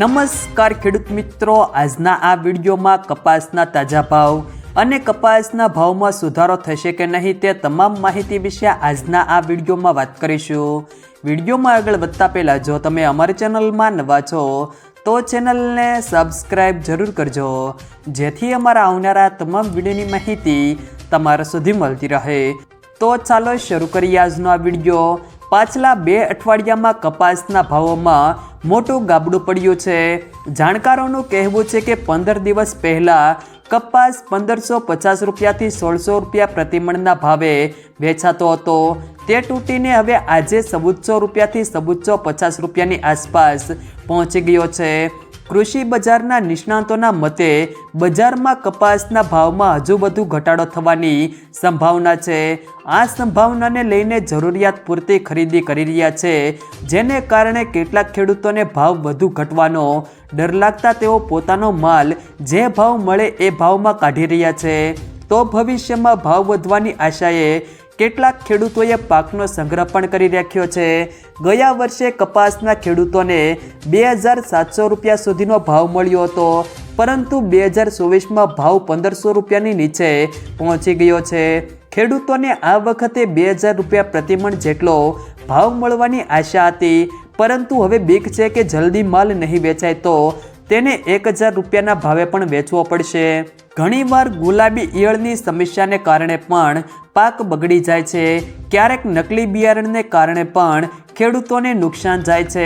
નમસ્કાર ખેડૂત મિત્રો, આજના આ વિડીયોમાં કપાસના તાજા ભાવ અને કપાસના ભાવમાં સુધારો થશે કે નહીં તે તમામ માહિતી વિશે આજના આ વિડીયોમાં વાત કરીશું. વિડીયોમાં આગળ વધતા પહેલાં, જો તમે અમારી ચેનલમાં નવા છો, તો ચેનલને સબસ્ક્રાઈબ જરૂર કરજો, જેથી અમારા આવનારા તમામ વિડીયોની માહિતી તમારા સુધી મળતી રહે. તો ચાલો શરૂ કરીએ આજનો આ વીડિયો. પાછલા બે અઠવાડિયામાં કપાસના ભાવોમાં મોટું ગાબડું પડ્યું છે. જાણકારોનું કહેવું છે કે પંદર દિવસ પહેલાં કપાસ પંદરસો પચાસ રૂપિયાથી સોળસો રૂપિયા પ્રતિમણના ભાવે વેચાતો હતો. તે તૂટીને હવે આજે સવુચ્ચો રૂપિયાથી સવુચ્ચો પચાસ રૂપિયાની આસપાસ પહોંચી ગયો છે. કૃષિ બજારના નિષ્ણાતોના મતે બજારમાં કપાસના ભાવમાં હજુ વધુ ઘટાડો થવાની સંભાવના છે. આ સંભાવનાને લઈને જરૂરિયાત પૂરતી ખરીદી કરી રહ્યા છે, જેને કારણે કેટલાક ખેડૂતોને ભાવ વધુ ઘટવાનો ડર લાગતા તેઓ પોતાનો માલ જે ભાવ મળે એ ભાવમાં કાઢી રહ્યા છે. તો ભવિષ્યમાં ભાવ વધવાની આશાએ કેટલાક ખેડૂતોએ પાકનો સંગ્રહ પણ કરી રાખ્યો છે. ગયા વર્ષે કપાસના ખેડૂતોને બે હજાર સાતસો રૂપિયા સુધીનો ભાવ મળ્યો હતો, પરંતુ બે હજાર ચોવીસમાં ભાવ પંદરસો રૂપિયાની નીચે પહોંચી ગયો છે. ખેડૂતોને આ વખતે બે હજાર રૂપિયા પ્રતિમણ જેટલો ભાવ મળવાની આશા હતી, પરંતુ હવે બીક છે કે જલ્દી માલ નહીં વેચાય તો તેને એક હજાર રૂપિયાના ભાવે પણ વેચવો પડશે. ઘણીવાર ગુલાબી ઈયળની સમસ્યાને કારણે પણ પાક બગડી જાય છે. ક્યારેક નકલી બિયારણને કારણે પણ ખેડૂતોને નુકસાન જાય છે.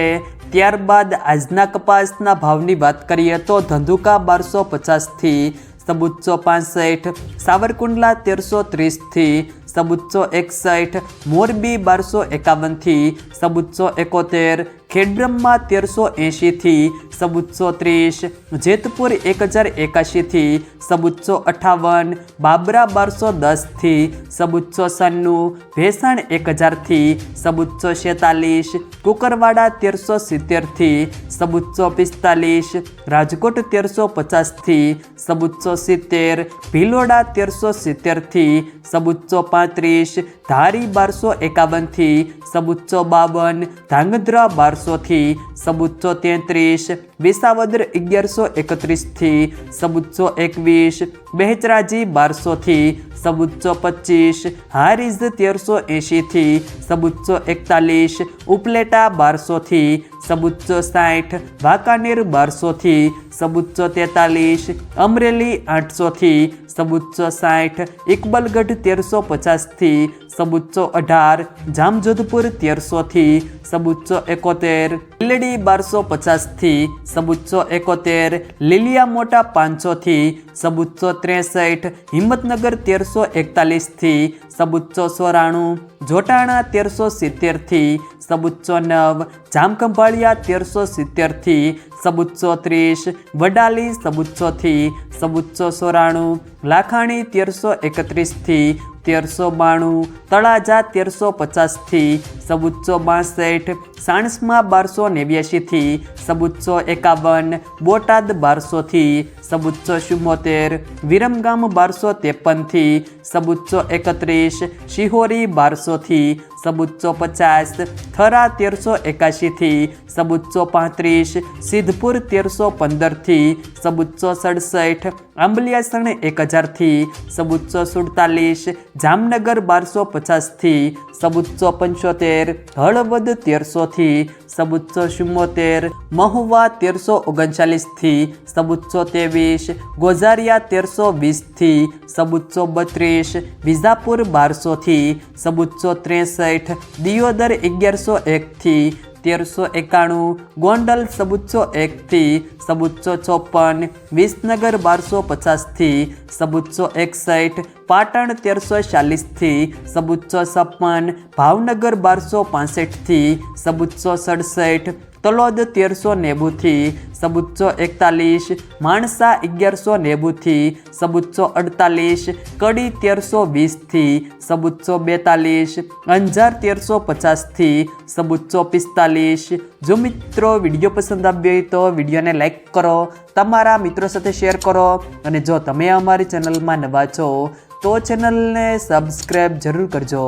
ત્યારબાદ આજના કપાસના ભાવની વાત કરીએ તો ધંધુકા બારસો પચાસથી સબુચ્ચો પાસઠ, સાવરકુંડલા તેરસો ત્રીસથી સબુચ્ચો એકસઠ, મોરબી બારસો એકાવનથી સબુચ્ચો એકોતેર ખેડબ્રહ્મા તેરસો એંશીથી સબુચ્ચો ત્રીસ, જેતપુર એક હજાર એકાશીથી સબુચ્ચો અઠાવન, બાબરા બારસો દસથી સબુચ્ચો સન્નું, ભેસાણ એક હજારથી સબુચ્ચો છેતાલીસ, કુકરવાડા તેરસો સિત્તેરથી સબુચ્ચો પિસ્તાલીસ, રાજકોટ તેરસો પચાસથી સબુચ્ચો સિત્તેર, ભીલોડા તેરસો સિત્તેરથી સબુચ્ચો પાંત્રીસ, ધારી બારસો એકાવનથી સબુચ્ચો બાવન ધાંગધ્રા બારસોથી સબુચ્ચો તેત્રીસ, વિસાવદર અગિયારસો એકત્રીસથી સબુચ્ચો એકવીસ બહેચરાજી બારસોથી સબુચ્ચો પચીસ હારીઝ તેરસો એંશીથી સબુચ્ચો એકતાલીસ, ઉપલેટા બારસોથી સબુચ્ચો સાઠ, વાંકાનેર બારસોથી સબુચ્ચો તેતાલીસ, અમરેલી આઠસોથી સબુચ્ચો સાઠ ઇકબલગઢ તેરસો પચાસથી સબુચ્ચો અઢાર, જામજોધપુર તેરસોથી સબુચ્ચો એકોતેર, લીલડી બારસો પચાસથી સબુચ્ચો એકોતેર, લીલિયા મોટા પાંચસોથી સબુચ્ચો ત્રેસઠ, હિંમતનગર તેરસો એકતાલીસથી સબુચ્ચો સોરાણું, જોટાણા તેરસો સિત્તેરથી સબુચ્ચો નવ જામખંભાળિયા તેરસો સિત્તેરથી સબુચ્ચો ત્રીસ, વડાલી સબુચ્ચોથી સબુચ્ચો સોરાણું, લાખાણી તેરસો એકત્રીસથી તેરસો બાણું, તળાજા તેરસો પચાસથી, સબુચ્ચો બાસઠ, સાણસમાં બારસો નેવ્યાશીથી સવુચ્ચો એકાવન, બોટાદ બારસોથી, સબુચ્ચો ચુમ્મોતેર, વિરમગામ બારસો ત્રેપનથી, સબુચ્ચો એકત્રીસ, શિહોરી બારસોથી સબુચ્ચો પચાસ થરા તેરસો એકાશીથી સબુચ્ચો પાંત્રીસ સિદ્ધપુર તેરસો પંદરથી સબુચ્ચો સડસઠ આંબલિયાસણ એક હજારથી સબુચ્ચો સુડતાલીસ જામનગર બારસો પચાસથી સબુચ્ચો પંચોતેર, હળવદ તેરસોથી સબુચ્ચો ચુમ્મોતેર મહુવા તેરસો ઓગણચાલીસથી સબુચ્ચો ત્રેવીસ, ગોઝારિયા તેરસો વીસથી સબુચ્ચો બત્રીસ, વિજાપુર બારસોથી સબુચ્ચો ત્રેસઠ, દિયોદર અગિયારસો એકથી તેરસો એકાણું, ગોંડલ સબુચ્ચો એકથી સબુચ્ચો ચોપન, વિસનગર બારસો પચાસથી સબુચ્ચો એકસઠ પાટણ તેરસો ચાલીસથી સબુચ્ચો છપ્પન ભાવનગર બારસો પાસઠથી સબુચ્ચો સડસઠ, તલોદ તેરસો નેવુંથી સબુચ્ચો એકતાલીસ, માણસા અગિયારસો નેવુંથી સબુચ્ચો અડતાલીસ, કડી તેરસો વીસથી સબુચ્ચો બેતાલીસ, અંજાર તેરસો પચાસથી સબુચ્ચો પિસ્તાલીસ. જો મિત્રો વીડિયો પસંદ આવ્યો હોય તો વિડીયોને લાઇક કરો, તમારા મિત્રો સાથે શેર કરો અને જો તમે અમારી ચેનલમાં નવા છો તો ચેનલને સબસ્ક્રાઈબ જરૂર કરજો.